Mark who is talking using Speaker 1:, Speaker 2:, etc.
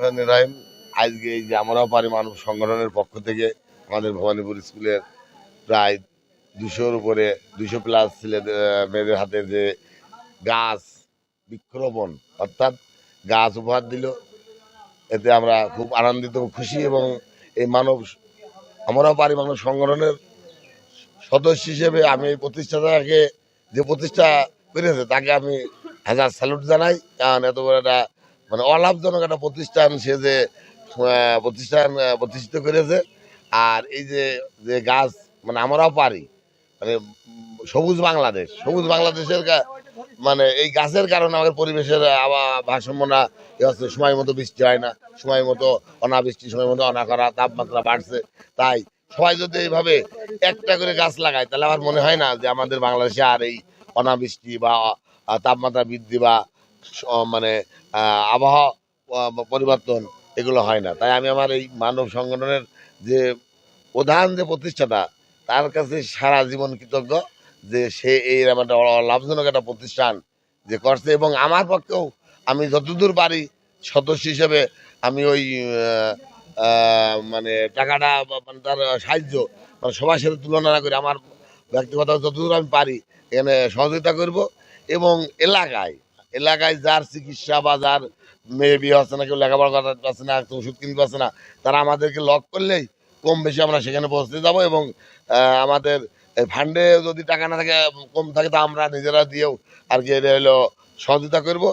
Speaker 1: রহিম আজকে এই যে আমরাও পারি মানব সংগঠনের পক্ষ থেকে, আমাদের ভবানীপুর স্কুলের প্রায় দুশোর উপরে, দুশো প্লাস ছেলেদের মেয়েদের হাতে যে গাছ বৃক্ষরোপণ, অর্থাৎ গাছ উপহার দিল। এতে আমরা খুব আনন্দিত, খুশি এবং এই মানব আমরাও পারি মানব সংগঠনের সদস্য হিসেবে আমি এই প্রতিষ্ঠাতাকে যে প্রতিষ্ঠা করেছে, তাকে আমি হাজার স্যালুট জানাই। কারণ এত বড় একটা মানে অলাভজনক একটা প্রতিষ্ঠান সে যে প্রতিষ্ঠান প্রতিষ্ঠিত করেছে। আর এই যে যে গাছ মানে আমরাও পারি। মানে সবুজ বাংলাদেশ, সবুজ বাংলাদেশের মানে এই গাছের কারণে আমাদের পরিবেশের আবার ভারসাম্য না এ হচ্ছে সময় মতো বৃষ্টি হয় না, সময় মতো অনাবৃষ্টি, সময় মতো অনাকরা, তাপমাত্রা বাড়ছে। তাই সবাই যদি এইভাবে একটা করে গাছ লাগায়, তাহলে আমার মনে হয় না যে আমাদের বাংলাদেশে আর এই অনাবৃষ্টি বা তাপমাত্রা বৃদ্ধি বা মানে আবহাওয়া পরিবর্তন এগুলো হয় না। তাই আমি আমার এই মানব সংগঠনের যে প্রধান যে প্রতিষ্ঠাতা, তার কাছে সারা জীবন কৃতজ্ঞ যে সে এই একটা লাভজনক একটা প্রতিষ্ঠান যে করছে এবং আমার পক্ষেও আমি যতদূর পারি সদস্য হিসেবে আমি ওই মানে টাকাটা মানে তার সাহায্য মানে সবার সাথে তুলনা না করে আমার ব্যক্তিগত যতদূর আমি পারি এখানে সহযোগিতা করব এবং এলাকায় এলাকায় যার চিকিৎসা বা যার মেয়ে বিয়ে হচ্ছে না, কেউ লেখাপড়া করতে পারছে না, কেউ ওষুধ কিনতে পারছে না, তারা আমাদেরকে লক করলেই কম বেশি আমরা সেখানে পৌঁছতে যাব এবং আমাদের ফান্ডে যদি টাকা না থাকে, কম থাকে, তা আমরা নিজেরা দিয়েও আর কি এটা হলো সহযোগিতা করব।